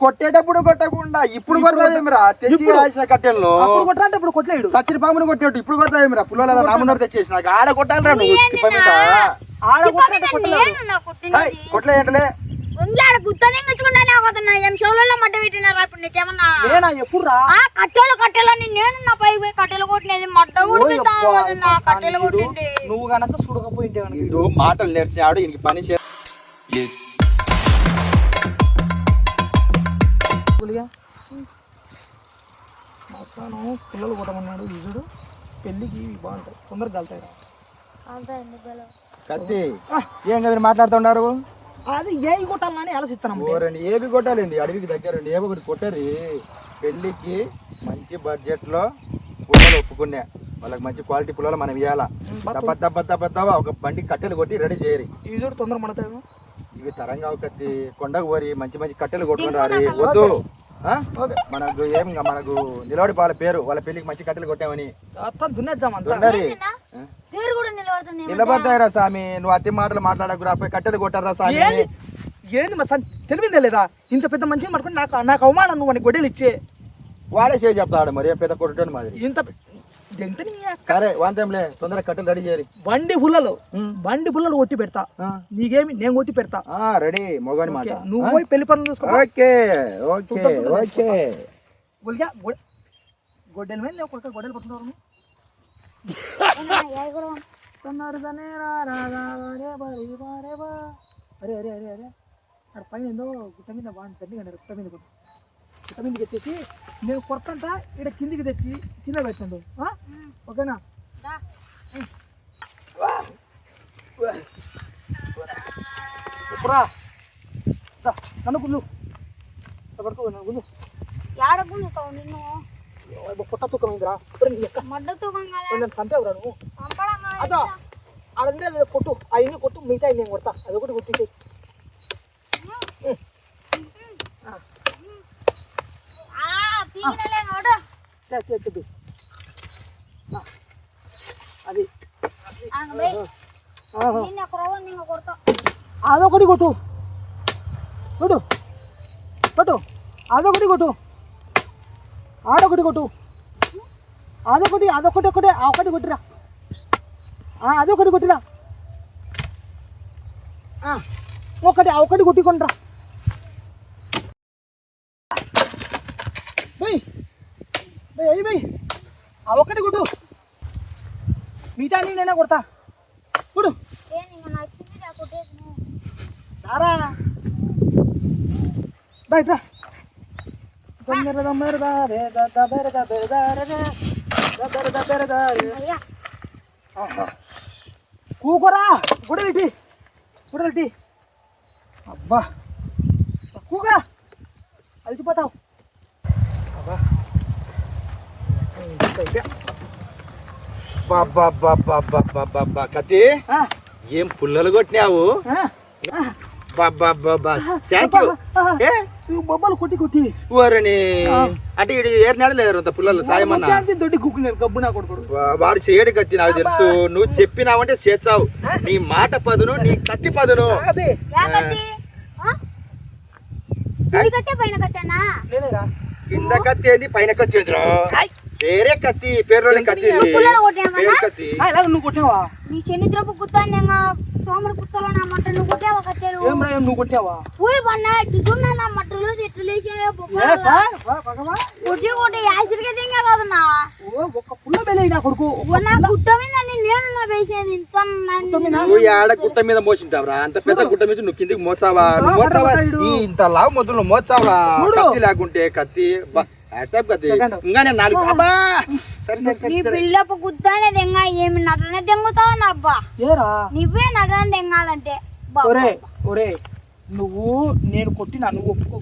కొట్టేటప్పుడు కొట్టకుండా ఇప్పుడు కొడతావేమిరా తెచ్చి. రాసిన కట్టెల్లో. అప్పుడు కొట్టా అంటే ఇప్పుడు కొట్టలేడు. సచిన పాముని కొట్టేట్టు ఇప్పుడు కొడతావేమిరా పుల్లల నా ముందర తెచ్చేసి నాకు ఆడ కొట్టాలిరా నువ్వు తిప్పమిట ఆడ కొట్టా అంటే తిప్పమిద కొట్టలేడు నేను నా కొట్టినది కొట్లే ఏంటలే ఉంగాడ గుత్తని మెచ్చుకుంటానే పోతున్నా ఏం షోలలో మట్ట పెట్టినారా ఇప్పుడు నీకేమన్నా? నేనా ఎప్పుడు రా ఆ కట్టెలు కట్టెలని నేను నా పైకి పోయి కట్టెలు కొట్టినది. పోతున్నా కట్టెలు కొట్టింది. నువ్వు గనక ఇటు మాటలు నేర్చినాడు ఈయనకి పని చే మస్తాను. పిల్లలు కొట్టమన్నాడు ఇజుడు పెళ్ళికి ఇవి బాగుంటాయి. తొందరగా కలుతాయి. కత్తి ఏం కదా మాట్లాడుతున్నారు? అది ఏ కొట్టాలని ఆలోచిస్తున్నాం ఏవి కొట్టాలండి? అడవికి దగ్గరండి. ఏవో ఒకటి కొట్టరి. పెళ్ళికి మంచి బడ్జెట్లో పుల్లలు ఒప్పుకున్నా. వాళ్ళకి మంచి క్వాలిటీ పుల్లలు మనం ఇవ్వాలా దెబ్బ దెబ్బ దెబ్బ దెబ్బ ఒక బండి కట్టెలు కొట్టి రెడీ చేయరు. ఇజుడు తొందర పడతాయి ఇవి తరంగా కత్తి. కొండకు పోరి మంచి మంచి కట్టెలు కొట్టుకుని రారి. వద్దు? మనకు ఏం ఇంకా మనకు నిలబడి వాళ్ళ పేరు. వాళ్ళ పెళ్ళికి మంచి కట్టెలు కొట్టామని. నిలబడతాయిరా స్వామి. నువ్వు అతి మాటలు మాట్లాడకు రాపోయి కట్టెలు కొట్టారా స్వామి. ఏంది? మా తెలివిందే లేదా? ఇంత పెద్ద మంచిని పట్టుకుని నాకు నాకు అవమానం నువ్వు అని గొడ్డలు ఇచ్చే వాడే చేసి చెప్తాడు మరి. పెద్ద కొట్టని మాదిరి. ఇంత? సరే వంతేంలే తొందరగా కట్టెలు రెడీ చేయరి బండి పుల్లలు. బండి పుల్లలు కొట్టి పెడతా. నీకేమి నేను కొట్టి పెడతా. ఆ రెడీ మొగని మాట. నువ్వు పోయి పెళ్ళి పనులు చూసుకో. Okay okay okay. గొలిగా గొ- గొడ్డల మీద నేను కొడుక గొడ్డలు. అరే అరే అరే అరే. అక్కడ పైన ఏందో గుట్ట మీద తండ్రి గుట్ట మీద కొట్టు. మీదకి ఎత్తేసి నేను కొడతంటా ఇక్కడ కిందికి తెచ్చి కింద పెట్టండు. ఆ? ఓకేనా? ఇప్పుడా నన్ను పడుకో పుట్ట మడ్డ తూకం చంపేవురా నువ్వు. అదో. ఆడ కొట్టు అవన్నీ కొట్టు మిగతా నేను కొడతా అది ఒకటి కొట్టి ఆ పీకినలే నోడు అది ఆగ బై ఆహా. నిన్న ఒక రవ్వ నిన్న కొడతా అదొకటి కొట్టు. కొట్టు. కొట్టు. అదొకటి కొట్టు ఆడొకటి కొట్టు అదొకటి అదొకటి ఒకటే ఒకటి కొట్టిరా. అదొకటి కొట్టిరా. ఆ, ఒకటి ఆ ఒకటి కొట్టుకుంట్రా బయ్. బయ్ అయ్యి బయ్. ఆ ఒక్కటి కొట్టు. మిగతా నేనైనా కొడతా. కొడు ఏ నిన్న నా కింది దా కొట్టేసి నువ్వు. రారా బయట దొంగర దొంగర దారే దారే దారే. కూకోరా గుడలిటి గుడలిటి. అబ్బా. కూగా అలిచిపోతావు అబ్బా. బాబా కత్తి ఆ, ఏం పుల్లలు కొట్టినావు? బొబ్బలు కొట్టి కొట్టి. అంటే ఇడు ఏరినాడు లేరు అంత పుల్లలు సాయమన్నా? దొడ్డి కుక్కున్నారు గబ్బు నా కొడుకుడు. వాడు చేయడు కత్తి నాకు తెలుసు. నువ్వు చెప్పినావంటే చేస్తావు. నీ మాట పదును నీ కత్తి పదును. అదే. యా కచ్చి ఆ? ఇది కట్టే పైన కట్టానా? లేనేరా కింద కత్తి ఏంది? పైన కత్తి ఏందిరా? వేరే కత్తి పేరులోని కత్తి? పేరు కత్తి. నువ్వు కొట్టావా? నీ గుత్తాంగా సోమరు పుస్తలో నా కొట్టావా కట్టెలు నువ్వు కొట్టావా? పోయి పన్నా ఇట్టున్నా నా మట్టలు ఎట్లు లేచే ఏ సార్? వా, పగవా? కొట్టి కొట్టి యాసిరిగా దింగా కాదన్నా ఓ, ఒక్క పుల్ల బెలే నా కొడుకు. నా గుట్ట మీద నేను నా వేసేది ఇంత నువ్వు ఆడ గుట్ట మీద మోసింటావురా? అంత పెద్ద గుట్ట మీద నువ్వు కిందికి మోచావా నువ్వు మోచావా ఈ ఇంత లావు మొదలు మోచావా. కత్తి లేకుంటే కత్తి వాట్సాప్ కత్తి సెకండ్. ఇంకా నేను నాలుగు అబ్బా! సరే సరే సరే నీ సరే. పిల్లపు గుద్దానే దెంగ ఏమి నటనే దెంగుతావు నా అబ్బా. ఏరా? నువ్వే నటన దెంగాలంటే. బా. ఒరే ఒరే నువ్వు నేను కొట్టినా నువ్వు ఒప్పుకో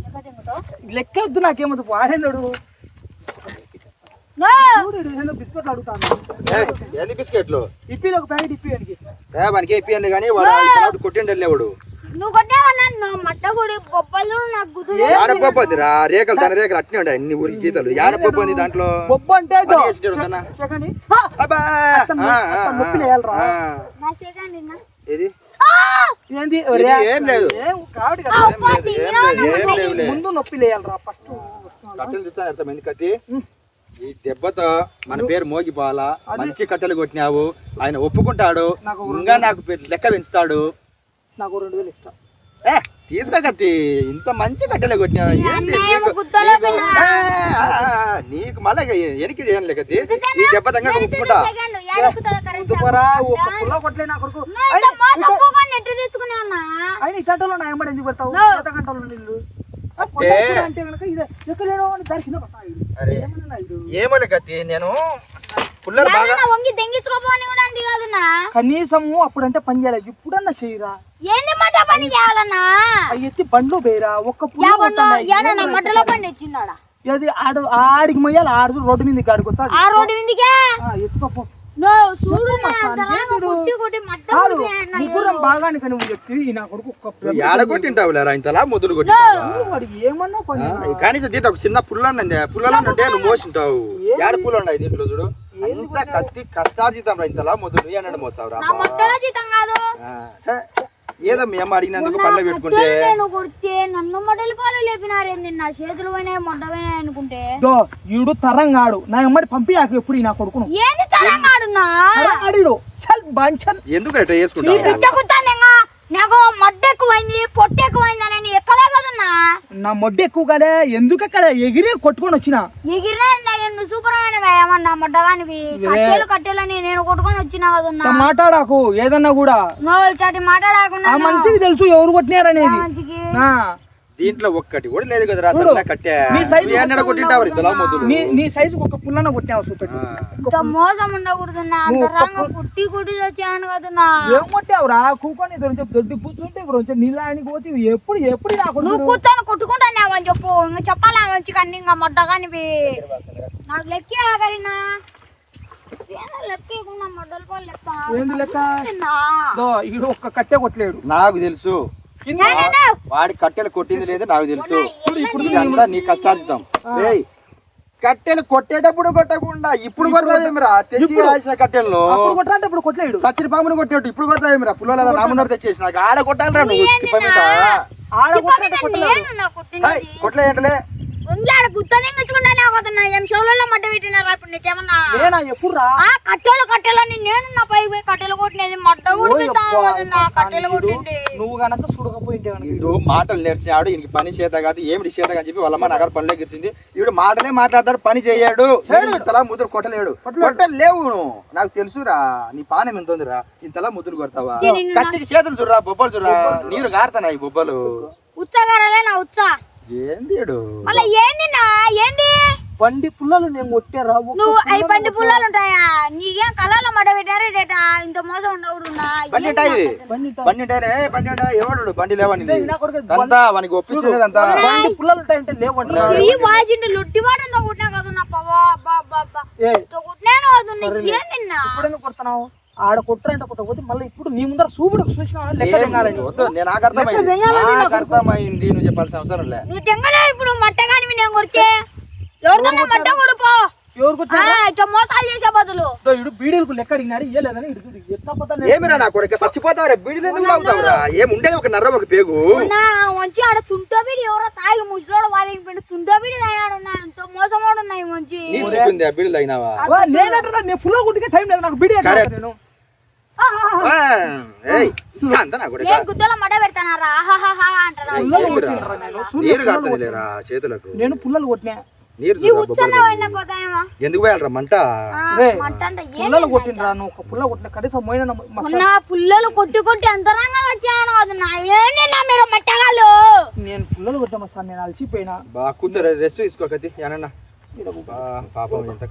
ఎక్కడ దెంగుతావు? లెక్క వద్దు నాకేమొద్దు వాడేందడు? నో! చూడు బిస్కెట్ అడుగుతాను బిస్కెట్లు ఇప్పి ఒక ప్యాకెట్ ఇప్పి వానికి ఏ కానీ వాడు నువ్వు కొట్టావన్నా రేఖలు దాని రేఖలు అట్నే ఉంటాయి అన్ని ఊరి గీతలు. దాంట్లో? బొబ్బ అంటే ఇదో. అబ్బా! ఆ, ఆ. ఆ. నా సెకండ్ నిన్న. ఏది? ఏంది? ఇది ఏం లేదు. ఏం కావడి ఆ, అబ్బా, తింగినా ఏం లేదులే. ముందు నొప్పి లేయాలరా ఫస్ట్ కట్టెలు చూస్తాను అర్థమైంది కత్తి? ఈ దెబ్బతో మన పేరు మోగిపోవాలా మంచి కట్టెలు కొట్టినావు. ఆయన ఒప్పుకుంటాడు. నాకు ఇంకా నాకు పె- లెక్క పెంచుతాడు. నాకు రెండు వేలు ఇష్టం. ఏ తీసుకో కత్తి. ఇంత మంచి కట్టెలు కొట్టినావు? ఏంది నీకు- గుత్తలో నీకు- ఆ, ఆ, నీకు మళ్ళీ ఎనికి చేయను కత్తి. ఈ దెబ్బ తంగా ఒప్పుకుంటా దుబ్బరా ఒక పుల్ల కొట్టలే నా కొడుకు. ఆయన ఈ గంటలో నా ఎంబడి ఎందుకు పెడతావు? No. గత గంటలో నీళ్ళు. ఆ అంటే- కనుక ఇది. ఎక్కలేడో అని దారి కింద పడతా ఇది. అరే. ఏమన్నా ఇది? ఏమోలే కత్తి నేను పుల్లలు బాగా ఏమన్నా వంగి దెంగించుకోపోని కూడా అంది కాదున్నా కనీసము అప్పుడంటే పని చేయాలి. ఇప్పుడన్నా చేయరా? ఏంది మట పని చేయాలన్నా? ఆ ఎత్తి బండ్లు బేరా. ఒక్క పుల్ల మట్టలో వచ్చిందాడా? ఆడు ఆడికి మొయ్యాలి. ఆడు రోడ్డు మీద గాడికి వస్తా ఆ రోడ్డు మీదకే? ఎత్తుకోపో. ఇంతలా మొదలు కొట్టింటావా? వాడు ఏమన్నా పని ఆ, కనీసం దీంట్లో ఒక చిన్న పుల్ల నువ్వు మోసింటావు. ఏడ పుల్ల ఉన్నాయి దీంట్లో చూడు. అంత కత్తి కష్టార్జితం రా ఇంతలా మొదలు ఏనాడు మోసావు రా నా జీతం కాదు. ఏదో మీ అమ్మ అడిగినందుకు పళ్ళ పెట్టుకుంటే. నేను కొడితే నన్ను మొదలు పాలు లేపినారేంది? నా చేతులు పోయినాయి మొట్ట పోయినాయి అనుకుంటే. దో ఈడు తరంగాడు. నా ఎమ్మడి పంపి ఆకు ఎప్పుడు నా కొడుకును. ఏంది తరంగాడు చల్ బాంచన్ ఎందుకు అట్లా నీ చేసుకుంటావు నాకు మడ్డ ఎక్కువైంది పొట్ట ఎక్కువైంది అని ఎక్కలే కదన్నా? నా మొడ్డు ఎక్కువ కాలే ఎందుకు కదా ఎగిరి కొట్టుకొని వచ్చిన? ఎగిరినా నువ్వు సూపర్ ఏమన్నా మడ్డగానివి? కట్టెలు కట్టెలని నేను కొట్టుకొని వచ్చినా కదన్నా. మాట్లాడాకు ఏదన్నా కూడా. నువ్వు ఇట్లాంటి మాట్లాడకుండా ఆ మంచికి తెలుసు ఎవరు కొట్టినారనేది. మంచికి. దీంట్లో ఒక్కటి కూడా లేదు కదరా సర్లే కట్టే నీ సైజు ఏనాడ కొట్టింటావు ఇంతలా మొదలు నీ నీ సైజుకి ఒక పుల్లన కొట్టినావు చూపెట్టు. ఇంత మోసం ఉండకూడదున్నా అంతరంగా కుట్టి కుట్టి వచ్చాను కదన్నా. ఏం కొట్టావురా? కూకొని కొంచెం దొడ్డి కూర్చుంటే కొంచెం నీళ్ళానికి పోతే ఎప్పుడు ఎప్పుడు నా కొడుకు నువ్వు కూర్చొని కొట్టుకుంటానేమో అని చెప్పు. ఇంకా చెప్పాలా మంచి కన్నీ ఇంకా మడ్డగానివి నాకు లెక్కే ఆగరినా. ఏంది లెక్క ఈడు ఒక్క కట్టె కొట్టలేడు. నాకు తెలుసు. కింద వాడి కట్టెలు కొట్టింది లేదు నాకు తెలుసు. ఇదంతా నీ కష్టార్జితం. ఏయ్ కట్టెలు కొట్టేటప్పుడు కొట్టకుండా ఇప్పుడు కొడతావేమిరా తెచ్చి రాసిన కట్టెలను. అప్పుడు కొట్టాలంటే ఇప్పుడు కొట్టలేడు. సచ్చిన పామును కొట్టేట్టు ఇప్పుడు కొడతావేమిరా పుల్లల నా ముందర తెచ్చేసి నాకు ఆడ కొట్టాలిరా నువ్వు? ఆడ తిప్ప మీద గుత్తనే ఏం షోలలో మడ్డ పెట్టినారా ఇప్పుడు నీకేమన్నా? నేనా? ఎప్పుడు రా ఆ కట్టెలు కట్టెలని నేను నా పైకి పోయి కట్టెలు కొట్టినది. మడ్డ కొడుతున్నా కట్టెలు కొట్టింది. నువ్వు గనక సుడకపోయింటే గనక వీడు మాటలు నేర్చినాడు. ఈయనకి పని చేత కాదు ఏమిటి చేత అని చెప్పి వాళ్ళమ్మ నగర పనిలో గెలిచింది వీడు మాటలే మాట్లాడతాడు పని చేయడు. ఇంతలా ముద్దులు కొట్టలేడు. కొట్టలేవు నువ్వు. నాకు తెలుసురా నీ పానం ఎంత ఉందిరా? ఇంతలా ముద్దులు కొడతావా? కత్తికి చేతులు చూడరా బొబ్బలు చూడరా? నీరు గారుతున్నాయి బొబ్బలు? ఉచ్చగారలే నా ఉచ్చ. ఏంది? మళ్ళీ ఏంది నా? ఏంది? బండి పుల్లలు నేను కొట్టారా ఒక్క నువ్వు అవి బండి పుల్లలు ఉంటాయా? నీకేం కళలో మడ పెట్టారు డేటా? ఇంత మోసం ఉండవుడున్నా బండి ఉంటాయి బండి ఉంటాయి. బండి ఉంటాయి. ఎవడు బండి లేవని అంతా వానికి ఒప్పించలేదంతా బండి పుల్లలు ఉంటాయంటే లేవంట చెయ్యి వాజిండు లొట్టి వాటంతో కొట్టినా కదా నా పవా అబ్బా అబ్బా అబ్బా. ఏ. ఇంత కొట్టినాను కదా నీకు ఏం నిన్న కొడుతున్నావు? ఆడ కొట్టరంటే కొట్టకపోతే మళ్ళీ ఇప్పుడు నీ ముందర చూపుడు చూసినా లెక్క తెంగాలని వద్దు, నేను నాకు అర్థమైంది. నాకు. అర్థమైంది నువ్వు చెప్పాల్సిన అవసరం లే. నువ్వు తెంగలే ఇప్పుడు మట్ట కాని నేను కొడితే? ఎవరితో మట్ట కొడుపో ఎవరు కొట్టినా ఆ, ఇట్లా మోసాలు చేసే బదులు. ఇడు బీడీలకు లెక్క అడిగినాడు ఇయ్యలేదని ఇడు చూడు ఎత్త పద్ధతి ఏమిరా నా కొడుకు? చచ్చిపోతావురా ఎందుకు ఏముండేది ఒక నర్ర ఒక పేగు? మొన్న మంచి ఆడ తుంటబిడి ఎవరో తాగి ముసలోడు వాళ్ళకి పెట్టి తుంటబిడి తాగాడు నా ఎంతో మోసమోడు ఉన్నాయి మంచి. నీకు సిగ్గుంది ఆ నేను గుడ్డికే టైం లేదు నాకు బీడీ. నేను. నీరు కారుతుంది లేరా చేతులకు. నేను పుల్లలు కొట్టినా. నీ ఎందుకు పోయాలరా మంట? పుల్లలు కొట్టినరా నువ్వు? ఒక పుల్ల కొట్టిన కనీసం పోయిన మొన్న పుల్లలు కొట్టి కొట్టి అంతరంగా వచ్చాను. నా నా నేను పుల్లలు కొట్టామా సార్ నేను అలసిపోయినా. బా కూర్చోరా రెస్ట్ తీసుకో కతి ఏనన్నా. పాపం ఎంత.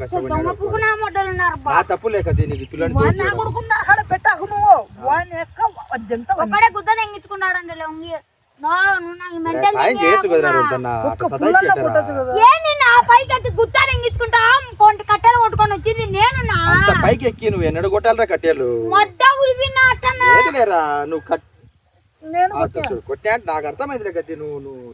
నా తప్పు లేకతి నీకు పిల్లని వాడిని నా కొడుకున్నా అక్కడ పెట్టాకు నువ్వు. వాడిని గుద్ద లొంగి. సాయం చేయొచ్చు కదా కట్టెలు కొట్టుకొని వచ్చింది నేను నా. అంత పైకి ఎక్కి నువ్వు ఎన్నడు కొట్టాలరా కట్టేలు? లేరా నువ్వు కట్ నేను ఆ, చూడు, కొట్టా అంటే నాకు అర్థమైందిలే కత్తి నువ్వు నువ్వు.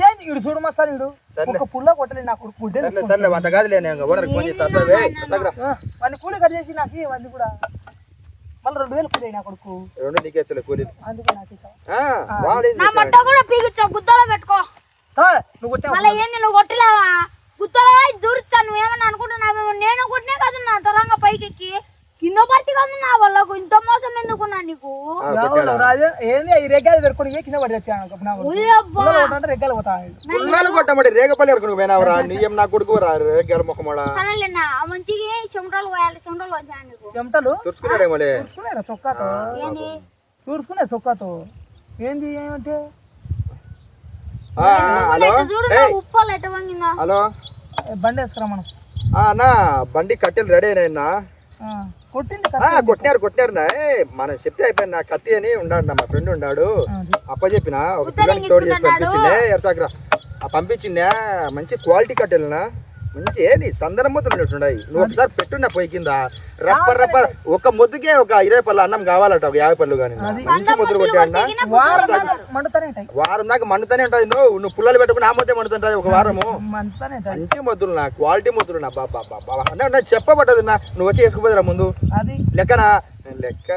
ఏంది ఇడు చూడు మచ్చారు ఇడు సర్లే. ఒక పుల్ల కొట్టలేదు నా కొడుకు సర్లే సర్లే అంత కాదులే నేను ఓనర్కి ఫోన్ చేస్తా. సరే వే, సగరా. వాడిని కూలి కట్ చేసి నాకు ఇవ్వండి కూడా. మళ్ళీ రెండు వేలు కూలి నా కొడుకు. రెండు నీకే అందుకే నాకు నా కూడా పీకిచ్చా పెట్టుకో. తా, నువ్వు కొట్టావు మళ్ళీ ఏంది నువ్వు కొట్టలేవా? దూరుతా నువ్వేమన్నా నేను కొట్టినే కదా నా తరంగా పైకి ఎక్కి కింద కదా నా వాళ్ళకు ఇంత మోసం ఎందుకున్నా నీకు? రాజు? ఏంది? ఈ రెగ్గాలు పెట్టుకుని కింద పడి వచ్చాను నా కొడుకు. రేగపల్లి ఎరుకుని పోయినావురా నీయం నా రా? రేగల సరేలేనా చెమటలు పోయాలి. చెమటలు వచ్చాను నీకు? చెమటలు? తుడుచుకున్నాడేమోలే చూసుకున్నారా సొక్కాతో? ఏంది? సొక్కాతో? ఏంది? ఏమంటే? హలో? బండి వేసుకురా మనం ఆ, అన్నా బండి కట్టెలు రెడీ అయినా కొట్టినారు కొట్టినారు. నా ఏ, మనం చెప్తే అయిపోయింది. నా కత్తి అని ఉన్నాడు నా మా ఫ్రెండ్ ఉన్నాడు అప్ప చెప్పిన ఒక పిల్లని తోడు చేసి పంపించిండే ఎరసాకరా ఆ పంపించిండే మంచి క్వాలిటీ కట్టెలునా? మంచి ఏది సందనం ముద్దలు ఉన్నట్టున్నాయి నువ్వు ఒకసారి పెట్టున్నా పొయ్యి కింద రప్ప రప్ప ఒక ముద్దుకే ఒక ఇరవై పళ్ళు అన్నం కావాలట ఒక యాభై పళ్ళు కానీ. మంచి ముద్దులు కొట్టాడినా వారం దాకా మండుతానే ఉంటాయి. వారం దాకా మండుతానే ఉంటుంది నువ్వు నువ్వు పుల్లలు పెట్టుకుని ఆ ముద్దే మండుతుంటుంది ఒక వారము. మంచి ముద్దులు నా క్వాలిటీ ముద్దులు నా. బాబా బాబా అన్న నా చెప్పబట్టదు నా. నువ్వు వచ్చి వేసుకుపోదురా ముందు. అది. లెక్కనా? లెక్క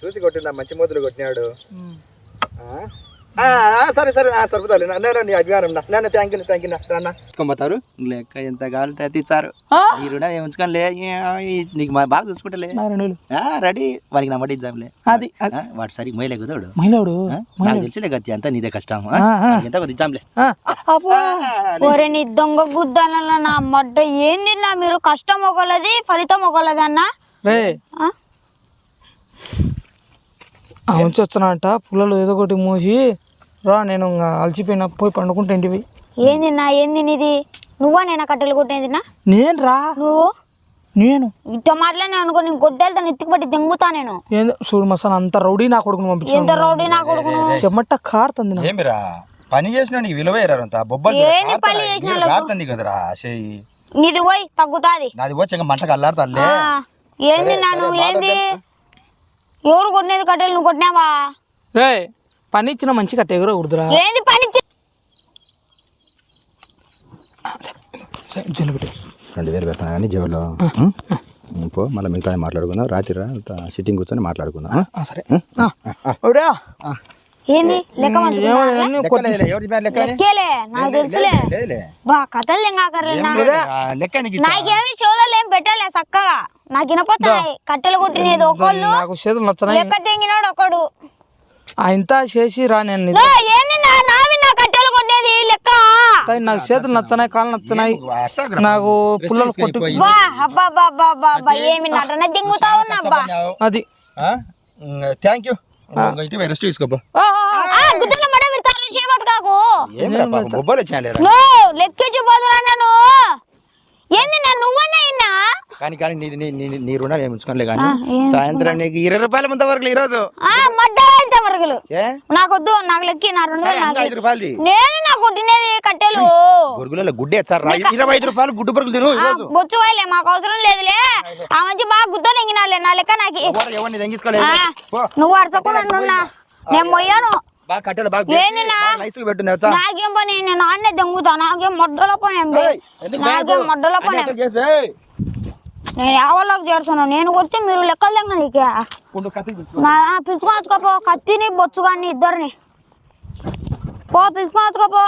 చూసి కొట్టిందా? మంచి ముద్దులు కొట్టినాడు. ఆ, సరే సరే ఆ, సరిపోతాలి నా నీ అభిమానం నా నాన్న థ్యాంక్ యూ థ్యాంక్ యూ నా కొమ్మతారు లెక్క ఎంత కావాలంటే అది ఇచ్చారు. రుణ ఏముంచుకొని లే నీకు మా బాగా చూసుకుంటలే నా రెండు వానికి నా ఇద్దాంలే. అది వాడు సరి మొయ్యలే కుదోడు మహిళడు నాకు తెలిసిలే గతి అంతా నీదే కష్టం. ఎంత కొద్ది ఇచ్చాంలే ఒరే నీ దొంగ గుద్దాల నా మడ్డ ఏంది నా మీరు? కష్టం ఒకలది ఫలితం ఒకలది అన్న ఉంచి వస్తున్నానంట పుల్లలు ఏదో ఒకటి మోసి రా నేను ఇంకా అలసిపోయినా పోయి పండుకుంటా ఇంటివి ఏంది నా ఏంది నీది? నువ్వా నేను కట్టెలు కొట్టేది నా? నేను రా. నువ్వు? నేను. ఇట్ట మాటలనే అనుకో నేను గొడ్డలతో నెత్తికి పట్టి దెంగుతా నేను. ఏందో? చూడు మసాన్ అంత రౌడీ నా కొడుకును ఎంత పంపించాను రౌడీ నా కొడుకును? చెమట కారుతుంది ఏమిరా? పని చేసిన నీకు విలువ బొబ్బలు ఏంది పని చేసిన? కారుతుంది కదరా నీది పోయి తగ్గుతాది. నాది మంటకు అల్లాడుతాలే ఆ, ఏంది నా నువ్వు ఏంది? ఎవరు కొట్టినది కట్టెలు నువ్వు కొట్టినావా? రే పని ఇచ్చిన మంచి కట్ట ఎగుర కుడుదురా ఏంది పని పెట్టు. రెండు వేలు పెడతాను కానీ జేబులో? పో మళ్ళీ మిగతా మాట్లాడుకుందాం? రాత్రి రా సిట్టింగ్ కూర్చొని మాట్లాడుకుందాం ఆ, సరే. ఏంది? లెక్క మంచి ఏమని కానీ కొట్- లెక్కేలే నాకు తెలుసులే. బా కథలు ఎంగాకర్లే నా లెక్క నాకేమి చెవులలో ఏం పెట్టలే చక్కగా నాకు వినపోతున్నాయి కట్టెలు కొట్టినది ఒకళ్ళు. నాకు చేతులు నచ్చనాయి. లెక్క తెంగినాడు ఒకడు. ఆ ఇంత చేసి రా నేను ఏంది నా నావి నా కట్టెలు కొట్టేది లెక్క. నాకు చేతులు నచ్చనాయి కాళ్ళు నచ్చనాయి. నాకు పుల్లలు కొట్టి బా అబ్బా అబ్బా అబ్బా అబ్బా అబ్బా ఏమి నటన దింగుతా ఉన్నా అబ్బా అది థ్యాంక్ యూ ఇంటి రెస్ట్ తీసుకోబో ఆ, ఆ, ఆ గుద్దల మడ బొబ్బలు వచ్చినా లో లెక్కించి పోదురా నన్ను ఏంది నా నువ్వన్నా ఇన్నా కానీ కానీ నీ నీ- నీ నీ రుణం ఏమి ఉంచుకోలే కానీ ఆ, ఏం సాయంత్రం నీకు ఇరవై రూపాయల ముందు వరకు ఈ రోజు వరకులు నాకొద్దు నాకు లెక్కి నా రెండు ఐదు రూపాయలది. నేను కట్టెలు. బొరుగులలో గుడ్డే సార్ ఇరవై ఐదు రూపాయలు గుడ్డు బొరుగులు తిను ఆ, బొచ్చు పోయలే మాకు అవసరం లేదులే. ఆ మంచి బాగా గుద్ద తెంగినాలే నా లెక్క నాకు. ఎవరిని తెంగించుకోలేదు నువ్వు అరసకుండా నున్నా నేను మొయ్యాను. బాగా కట్టెలు బాగా ఏంది నా? నైస్గా నాకేం పని నేను నాన్నే దెంగుతా నాకేం మొడ్డల పని ఏం బే. నాకేం మొడ్డల పని. చేసే నేను యావలోకి చేరుతున్నా? నేను కొడితే మీరు లెక్కలు తెంగనికే కుండు కత్తి తీసుకో. నా పిలుచుకోవచ్చుకోపో కత్తిని బొచ్చు కానీ ఇద్దరిని. పో పిలుచుకోవచ్చుకోపో